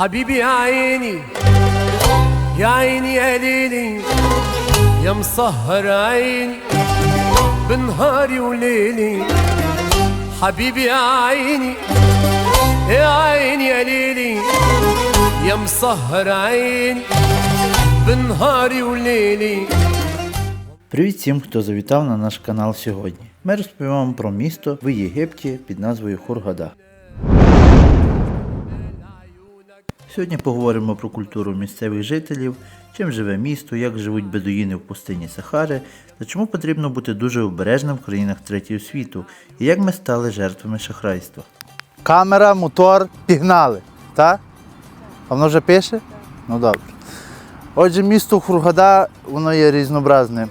حبيبي يا عيني يا عيني يا ليلي يا مسهر عيني بنهاري وليلي حبيبي يا عيني يا عيني يا ليلي يا مسهر عيني بنهاري وليلي Привіт всім, хто завітав на наш канал сьогодні. Ми розповімо вам про місто в Єгипті під назвою Хургада. Сьогодні поговоримо про культуру місцевих жителів, чим живе місто, як живуть бедуїни в пустині Сахари та чому потрібно бути дуже обережним в країнах третього світу і як ми стали жертвами шахрайства. Камера, мотор, пігнали. Так? А воно вже пише? Ну добре. Отже, місто Хургада, воно є різнообразне.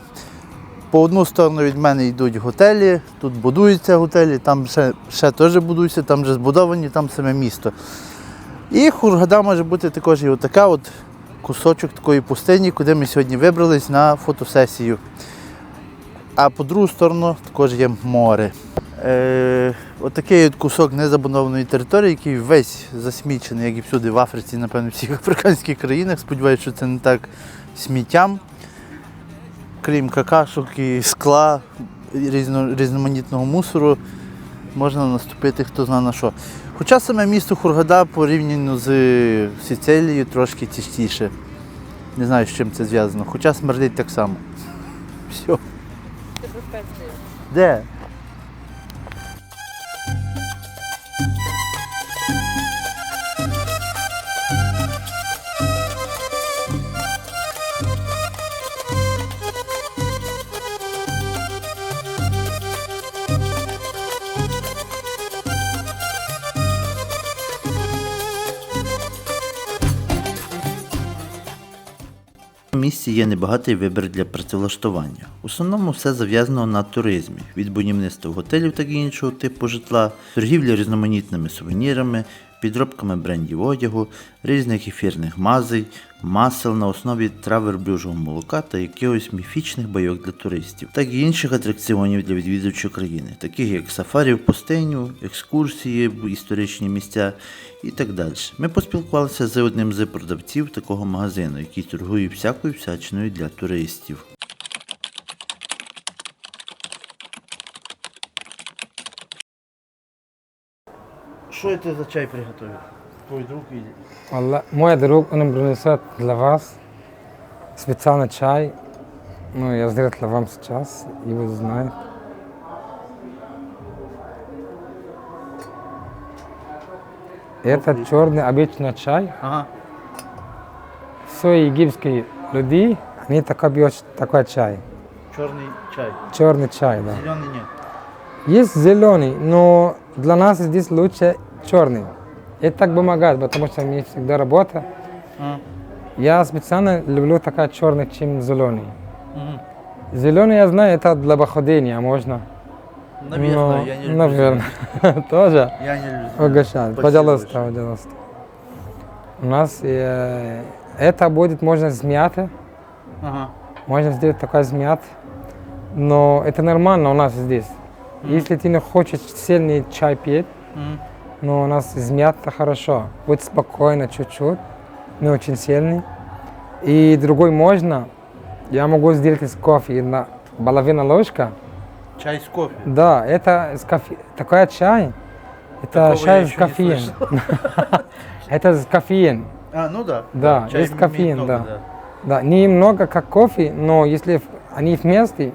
По одну сторону від мене йдуть готелі, тут будуються готелі, там ще, ще теж будуються, там вже збудовані, там саме місто. І Хургада може бути також і отака от кусочок такої пустині, куди ми сьогодні вибрались на фотосесію. А по другу сторону також є море. Е, отакий от кусок незабудованої території, який весь засмічений, як і всюди в Африці, напевно, в всіх африканських країнах. Сподіваюся, що це не так сміттям. Крім какашок і скла, різно, різноманітного мусору, можна наступити хто зна на що. Хоча саме місто Хургада порівняно з Сіцелією трошки чистіше. Не знаю, з чим це зв'язано. Хоча смердить так само. Все. Де? Місті є небагатий вибір для працевлаштування. В основному все зав'язано на туризмі від будівництва готелів та іншого типу житла, торгівлі різноманітними сувенірами, підробками брендів одягу, різних ефірних мазей, масел на основі трав верблюжого молока та якихось міфічних байок для туристів, так і інших атракціонів для відвідувачів країни, таких як сафарі в пустиню, екскурсії в історичні місця і так далі. Ми поспілкувалися з одним з продавців такого магазину, який торгує всякою всячиною для туристів. Що це за чай приготовив? Твой друг і Алла- Мой друг, он принесет для вас специально чай. Ну, я сделаю для вам сейчас, и вы знаете. Это черный обычный чай. Ага. Все египетские люди, они такой пьют такой чай. Чорний чай. Черный чай, да. Зелений ні. Есть зеленый, но для нас здесь лучше черный. Это так помогает, потому что мне всегда работа. А. Я специально люблю такой черный, чем зеленый. Угу. Зеленый, я знаю, это для походения можно. Наверное, Но, я не люблю. Наверное. Тоже Я не люблю. Спасибо Пожалуйста, большое. пожалуйста. У нас э, это будет, можно змята. Ага. Можно сделать такой змят. Но это нормально у нас здесь. Если ты не хочешь сильный чай пить, Мгм. Но у нас змята хорошо. Будь спокойно чуть-чуть, не очень сильный. И другой можно. Я могу сделать из кофе на половина ложка. Чай з кофе. Да, это с кофе. Такой чай. Это Такого чай с не кофеин. Это с кофеин. А, ну да. Да, Чай есть кофеин, много, да. Да, немного как кофе, но если они вместе,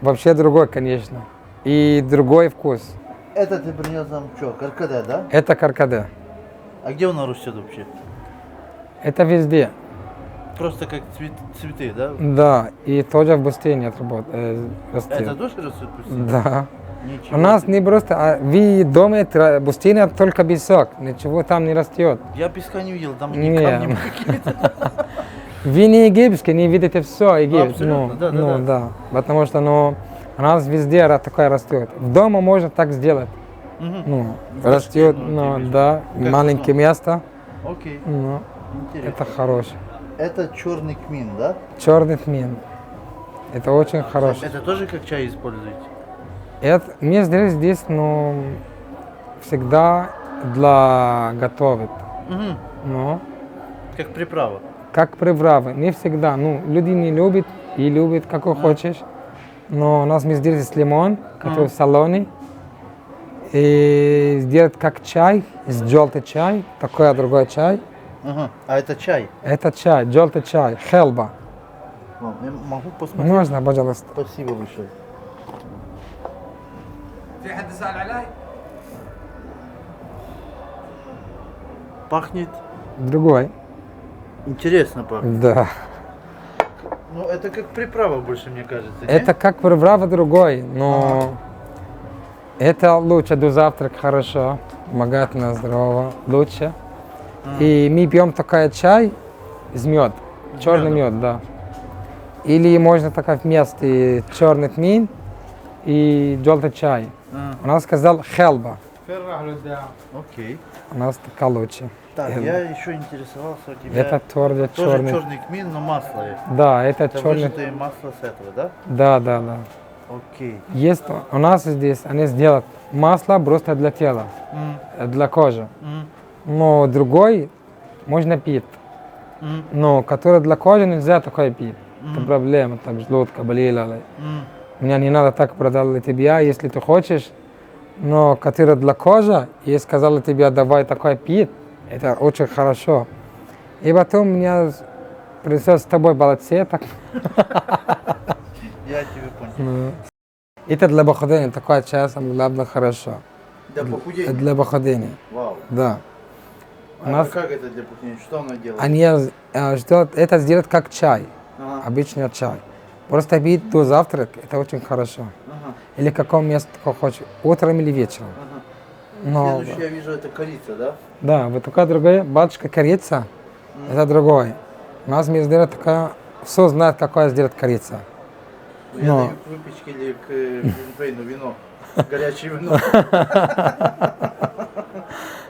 вообще другой, конечно. И другой вкус. Это ты принес нам что, каркаде, да? Это каркаде. А где оно растет вообще? Это везде. Просто как цвет, цветы, да? Да, и тоже в пустыне отработ- э, растет. Это тоже растет пустыня? Да. Ничего. У нас себе. не просто, а вы тра- пустыня только песок, ничего там не растет. Я песка не видел, там Не. камни какие-то. Вы не египетский, не видите все Египет. Ну, да, да, ну, да. Потому что ну, у нас везде такое растет. В дома можно так сделать. Мгм. Ну, растет, ну, тебе. да, Как маленькое место. Окей, Ну, интересно. это хорошее. Это черный кмин, да? Черный тмин. Это очень хороший. Это тоже как чай используете? Это, мне здесь, здесь, ну, всегда для готовить. Мгм. но Як приправа. как приправы, не всегда. Ну, люди не любят и любят, как хочешь но у нас мы сделали с лимон, который а. в салоне. И сделать как чай, с желтый чай, такой, а другой чай. Ага. А это чай? Это чай, желтый чай, хелба. Я могу посмотреть? Можно, пожалуйста. Спасибо большое. Пахнет? Другой. Интересно пахнет. Да. Ну, это как приправа больше, мне кажется. Это как приправа другой, но это лучше до завтрака хорошо, помогает на здорово, лучше. И мы пьем такой чай из мед, черный мед, да. Или можно такая вместе черный тмин и желтый чай. А, У нас сказал хелба, окей. у нас такая лучше. Так, Эм. я еще интересовался у тебя. Это твердо Тоже черный. черный кмин, но масло. есть. Да, это Это черный. выжатое масло с этого, да? Да, да, да. Окей. Есть у нас здесь, они сделают масло просто для тела, э, для кожи. м, Но другой можно пить. м, Но который для кожи нельзя такой пить. Это Мгм. проблема, там желудка болела. м. Мне не надо так продал тебя, если ты хочешь. Но который для кожи, и сказал тебе, давай такой пить, это очень хорошо. И потом меня пришлось с тобой балацет, так Я тебе понял. Ну, Это для похудения, такой чай самое главное хорошо. Для похудения? Для похудения, Вау. да. У А нас как это для похудения? Что оно делает? они э, что это сделать как чай, Ага, обычный чай. Просто пить до завтрака, это очень хорошо. ага, Или в каком месте хочешь, утром или вечером. ага. Но, Следующее я вижу, это корица, да? да, вот такая другая, батюшка корица, это другое. У нас сделали такая, все знают, какое сделать корица. Я Но- даю к выпечке или к э, глинтвейну вино. Горячее вино.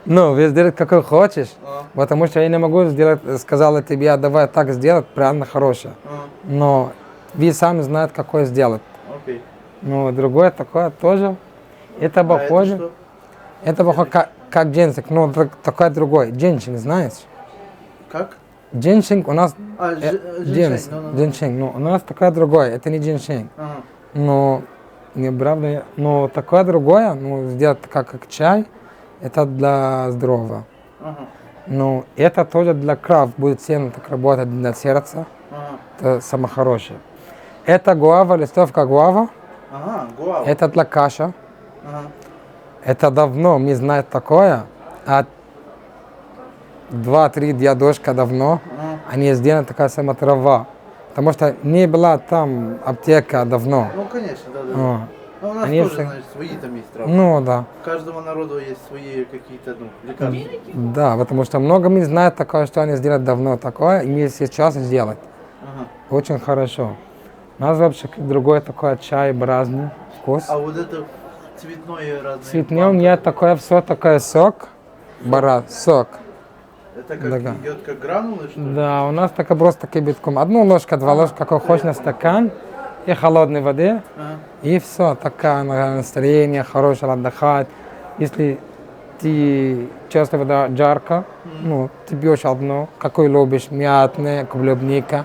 Ну, вы сделать какой хочешь, А, потому что я не могу сделать, сказала тебе, давай так сделать, правильно, хорошее. а, Но вы сами знаете, какое сделать. Окей. Ну, другое такое тоже. Это А это похоже. что? Это похоже как, как джинсик, но так- такой другой. Джинсинг, знаешь? Как? Джинсинг у нас А, э, ж- джинс, ну, ну, ну. джинсинг, но у нас такое другое, это не джинсинг. Ага. Но не правда, но такое другое, ну, сделать как, как чай, это для здорового. Ага. Но это тоже для крав будет сильно так работать для сердца, Ага. это самое хорошее. Это гуава, листовка гуава, Ага, гуава. это для каша. Ага. Это давно мы знаем такое, а два-три дедушка давно, они сделали такая сама трава. Потому что не была там аптека давно. Ну, конечно, да, да. О, Ну, у нас Они тоже, все- значит, свои там есть травмы. Ну да, У каждого народа есть свои какие-то, ну, лекарства. да, потому что много мы знают такое, что они сделали давно такое, и мы сейчас сделать. Ага. Очень хорошо. У нас вообще другой такой чай, разный вкус. А вот это цветное разное. Цветнем нет такое все, такое сок, бара, сок. Это как Дага. идет как гранулы, что ли? Да, у нас такая просто кибитком. Одну ложку, два ложки, какой хочешь на стакан, и холодной воды, Ага. и все, такое на- настроение, хорошее отдыхать. Если ты чувствуешь да, жарко, ну, ты пьешь одно, какой любишь, мятное, клубника,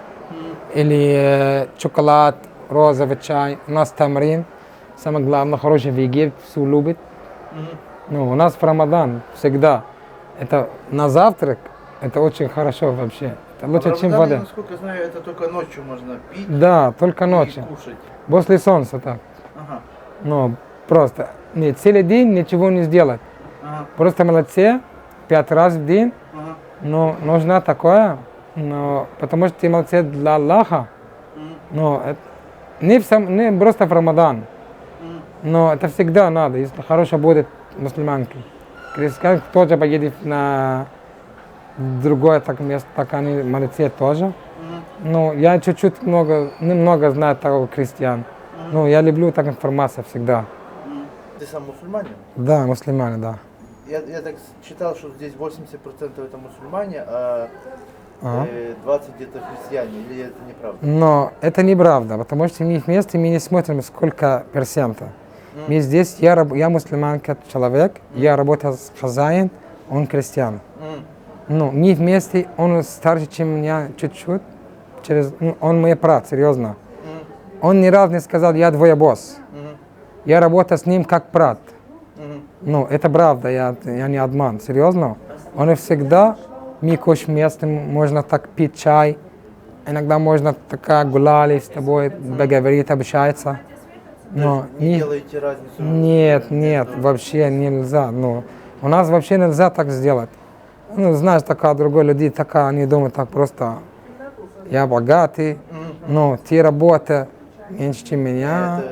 или э, шоколад, розовый чай. У нас тамрин, Самое главное, хороший в Египте, все любит. Ну, у нас в Рамадан всегда. Это на завтрак, это очень хорошо вообще. Это лучше, А чем вода. насколько знаю, это только ночью можно пить Да, только и ночью. кушать. После солнца так. Ага. Ну, просто. Не, целый день ничего не сделать. Ага. Просто молодцы, пять раз в день. Ага. Но нужно такое, но, потому что ты молодцы для Аллаха. Мгм. Но это, не, в сам, не просто в Рамадан. Мгм. Но это всегда надо, если хорошо будет мусульманки. Крестьянки тоже поедет на другое так место, так они молодцы тоже. Ну, я чуть-чуть много, немного знаю того крестьян. Ну, я люблю так информацию всегда. Ты сам мусульманин? Да, мусульмане, да. Я, я так читал, что здесь 80% это мусульмане, а Ага. э, 20 где-то христиане, или это неправда? Но это неправда, потому что мы вместе мы не смотрим, сколько процентов. Мы здесь, я, я мусульманка человек, я работаю с хозяин, он крестьян. М. Ну, мы вместе, он старше, чем меня чуть-чуть. Через, ну, он мой брат, серьезно. Он ни разу не сказал, я твой босс. Я работаю с ним как брат. Ну, это правда, я, я не обман, серьезно. Он всегда, мы кушаем вместе, можно так пить чай. Иногда можно так гуляли с тобой, поговорить, общаться. Но не- робите різницю. нет, нет, вообще нельзя. Ну, у нас вообще нельзя так сделать. Ну, знаешь, такая другой люди, такая, они думают так просто, я богатый, ну, ты работаешь меньше, чем меня.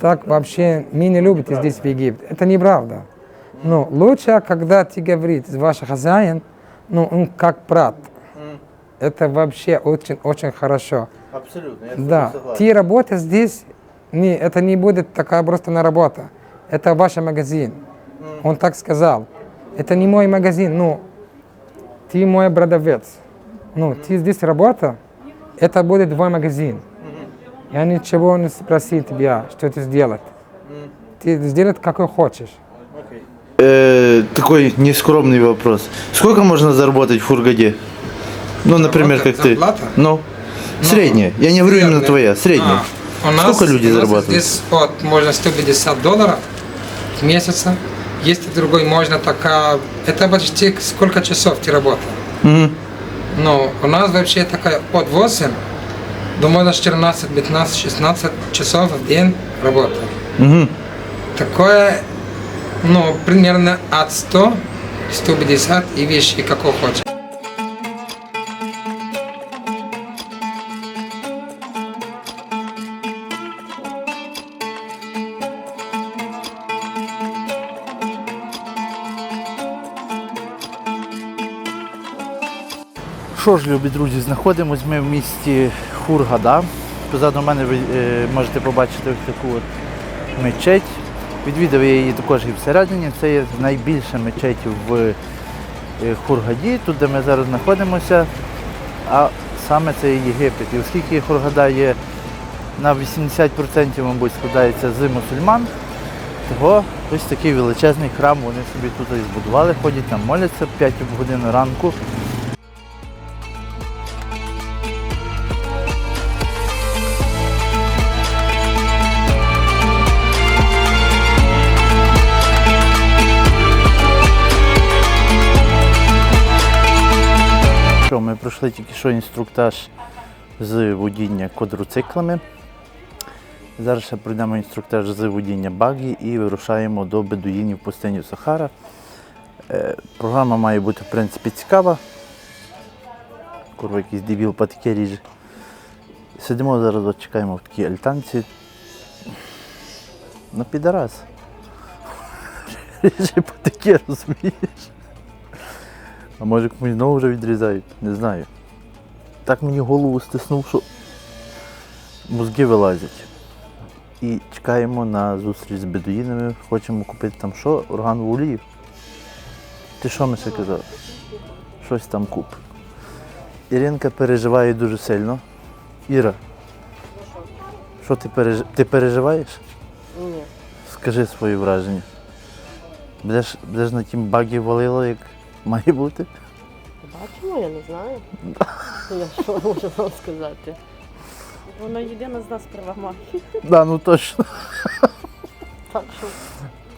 Так вообще мы не любим здесь в Египте. Это неправда. Ну, лучше, когда ты говоришь, ваш хозяин, ну, он как брат. Это вообще очень-очень хорошо. Абсолютно, я Да, ты работаешь здесь, не, это не будет такая просто на работа. Это ваш магазин. Он так сказал. Это не мой магазин, ну, ты мой продавец. Ну, ты здесь работа, это будет твой магазин. Я ничего не спросил тебя, что ты сделать. Ты сделай, какой хочешь. Э, такой нескромный вопрос. Сколько можно заработать в Хургаде? Ну, например, как ты. Зарплата? Ну, средняя. Я не говорю именно твоя, средняя. У нас, Сколько люди у нас зарабатывают? Здесь вот, можно 150 долларов в месяц. Есть и другой, можно такая... Это почти сколько часов ты работаешь. Мгм. Но у нас вообще такая от 8 до можно 14, 15, 16 часов в день работа. Мгм. Такое, ну, примерно от 100, 150 и вещи, какого хочешь. Що ж, любі друзі, знаходимось ми в місті Хургада. Позаду мене ви е, можете побачити ось таку от мечеть. Відвідав я її також і всередині. Це є найбільша мечеть в е, Хургаді, тут де ми зараз знаходимося. А саме це Єгипет. І оскільки Хургада є на 80% мабуть, складається з мусульман, того ось такий величезний храм вони собі тут і збудували, ходять там, моляться 5 годин ранку. Пройшли тільки що інструктаж з водіння квадроциклами. Зараз ще пройдемо інструктаж з водіння багі і вирушаємо до бедуїнів пустині Сахара. Е, програма має бути в принципі цікава. Курва якийсь дебіл патике ріже. Сидимо зараз, чекаємо в такій альтанці. Ну, підарас. Ріже патике, розумієш? А може комусь знову вже відрізають, не знаю. Так мені голову стиснув, що мозги вилазять. І чекаємо на зустріч з бедуїнами. Хочемо купити там що? Органову олію. Ти що Миша казав? Щось там куп. Іринка переживає дуже сильно. Іра. Що ти переж... Ти переживаєш? Ні. Скажи свої враження. Будеш, будеш на тім багі валило, як має бути? Бачимо, я не знаю. Я що можу вам сказати? Вона єдина з нас перемагає. Да, ну точно. Так що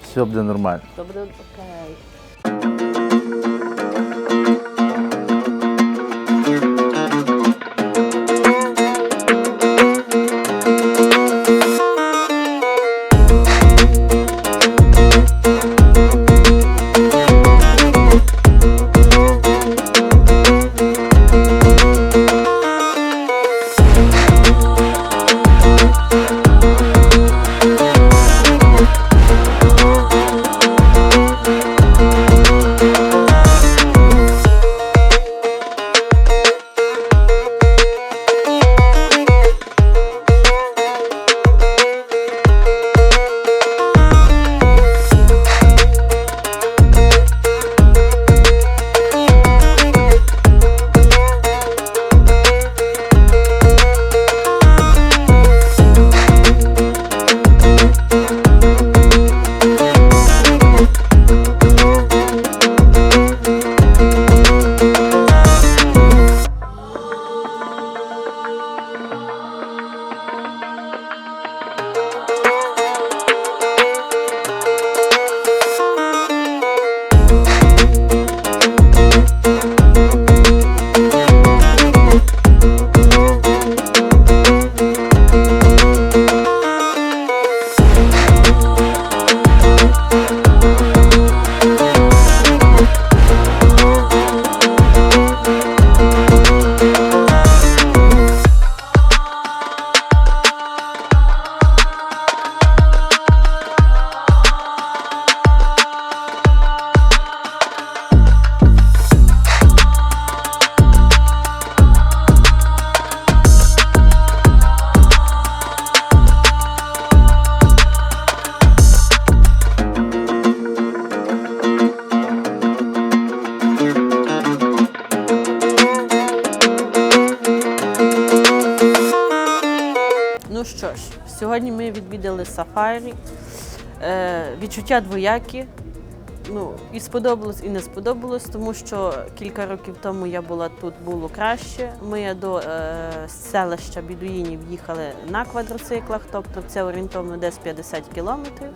Все буде нормально. все буде окей. Відвідали сафарі. Е, відчуття двоякі. Ну, і сподобалось, і не сподобалось, тому що кілька років тому я була тут, було краще. Ми до е, селища Бідуїнів їхали на квадроциклах, тобто це орієнтовно десь 50 кілометрів.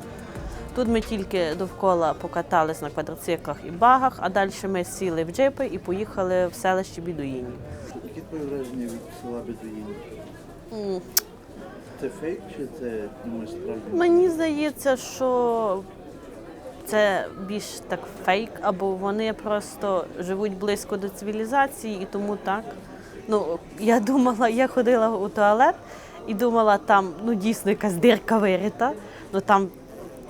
Тут ми тільки довкола покатались на квадроциклах і багах, а далі ми сіли в джипи і поїхали в селище Бідуїнів. Які твої враження від села Бедуїнів? Це фейк чи це думаєш справді? Мені здається, що це більш так фейк, або вони просто живуть близько до цивілізації і тому так. Ну, я думала, я ходила у туалет і думала, там ну дійсно якась дирка вирита, ну там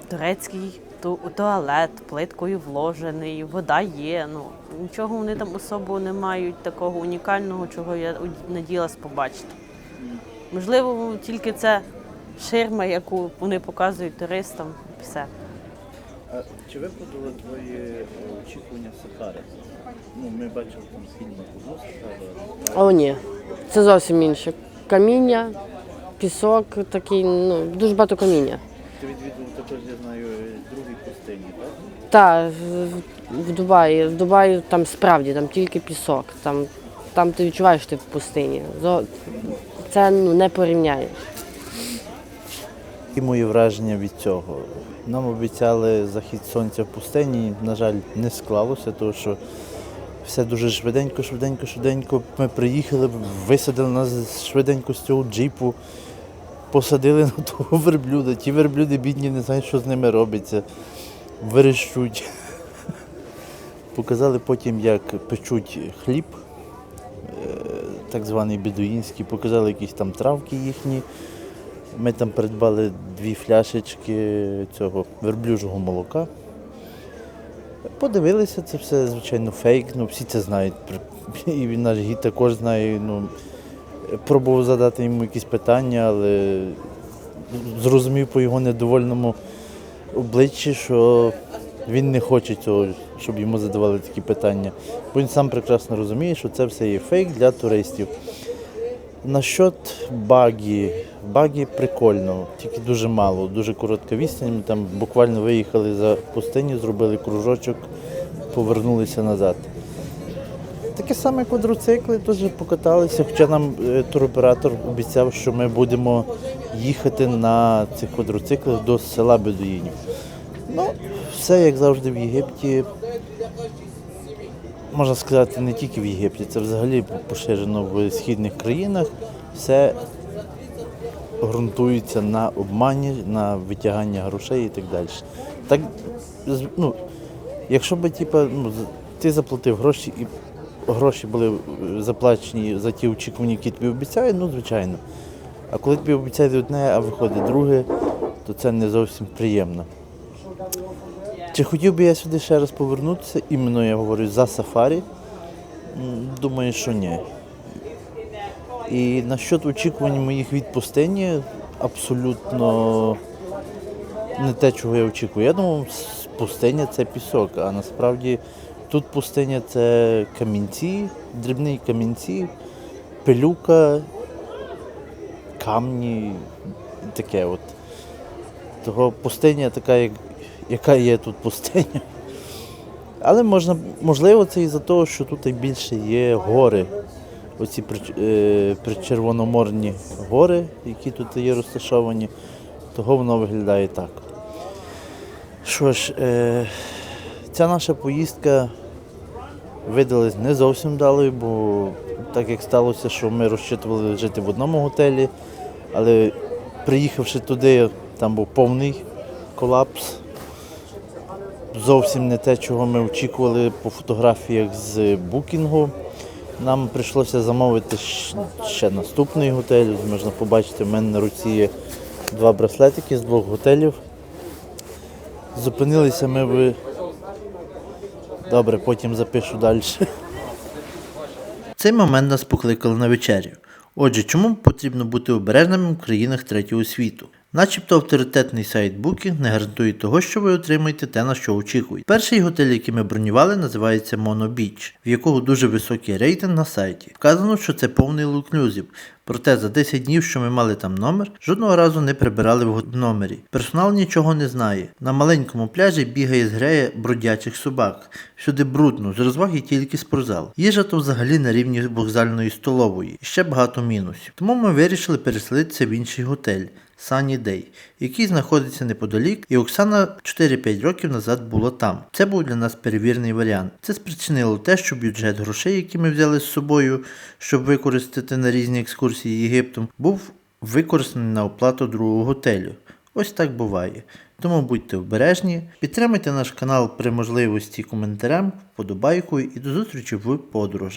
турецький ту- туалет, плиткою вложений, вода є. Ну нічого вони там особо не мають такого унікального, чого я надіялась побачити. Можливо, тільки це ширма, яку вони показують туристам, все. А чи виправдали твої е, очікування Сахари? Ну, ми бачили там фільми одну Сахару. О, ні, це зовсім інше. Каміння, пісок такий, ну, дуже багато каміння. Ти відвідував також, я знаю, другій пустині, так? Так, в, в Дубаї. В Дубаї там справді там тільки пісок. Там, там ти відчуваєш, що ти в пустині. Це ну, не порівняєш. І мої враження від цього. Нам обіцяли захід сонця в пустині. На жаль, не склалося, тому що все дуже швиденько, швиденько, швиденько. Ми приїхали, висадили нас швиденько з цього джипу, посадили на того верблюда. Ті верблюди бідні, не знають, що з ними робиться. Верещуть. Показали потім, як печуть хліб, так званий бедуїнський, показали якісь там травки їхні. Ми там придбали дві фляшечки цього верблюжого молока. Подивилися, це все, звичайно, фейк, ну всі це знають. І він наш гід також знає. Ну, пробував задати йому якісь питання, але зрозумів по його недовольному обличчі, що він не хоче цього, щоб йому задавали такі питання. Бо він сам прекрасно розуміє, що це все є фейк для туристів. Насчет багі. Багі прикольно, тільки дуже мало, дуже коротка відстань. Ми там буквально виїхали за пустиню, зробили кружочок, повернулися назад. Таке саме квадроцикли теж покаталися, хоча нам е, туроператор обіцяв, що ми будемо їхати на цих квадроциклах до села Бедуїнів. Ну, все як завжди в Єгипті. Можна сказати, не тільки в Єгипті, це взагалі поширено в східних країнах. Все ґрунтується на обмані, на витягання грошей і так далі. Так, ну, якщо би типа, ну, ти заплатив гроші і гроші були е, заплачені за ті очікування, які тобі обіцяють, ну звичайно. А коли тобі обіцяють одне, а виходить друге, то це не зовсім приємно. Чи хотів би я сюди ще раз повернутися, іменно я говорю за сафарі? Думаю, що ні. І насчет очікувань моїх від пустині абсолютно не те, чого я очікую. Я думав, пустиня це пісок, а насправді тут пустиня це камінці, дрібні камінці, пилюка, камні, таке от. Того пустиня така, як, яка є тут пустиня. Але можна, можливо, це із-за того, що тут більше є гори. Оці прич- е, причервономорні гори, які тут є розташовані, того воно виглядає так. Що ж, е, ця наша поїздка видалась не зовсім вдалою, бо так як сталося, що ми розчитували жити в одному готелі, але приїхавши туди, там був повний колапс. Зовсім не те, чого ми очікували по фотографіях з букінгу. Нам прийшлося замовити ще наступний готель. Можна побачити, в мене на руці є два браслетики з двох готелів. Зупинилися ми в. Добре, потім запишу далі. Цей момент нас покликали на вечерю. Отже, чому потрібно бути обережними в країнах третього світу? Начебто авторитетний сайт Booking не гарантує того, що ви отримаєте те, на що очікуєте. Перший готель, який ми бронювали, називається Mono Beach, в якого дуже високий рейтинг на сайті. Вказано, що це повний луклюзів. Проте за 10 днів, що ми мали там номер, жодного разу не прибирали в номері. Персонал нічого не знає. На маленькому пляжі бігає згрея бродячих собак. Всюди брудно, з розваги тільки спортзал. Їжа то взагалі на рівні вокзальної столової. І ще багато мінусів. Тому ми вирішили переселитися в інший готель. Sunny Day, який знаходиться неподалік, і Оксана 4-5 років назад була там. Це був для нас перевірний варіант. Це спричинило те, що бюджет грошей, які ми взяли з собою, щоб використати на різні екскурсії Єгиптом, був використаний на оплату другого готелю. Ось так буває. Тому будьте обережні, підтримайте наш канал при можливості коментарем, вподобайкою і до зустрічі в подорожах.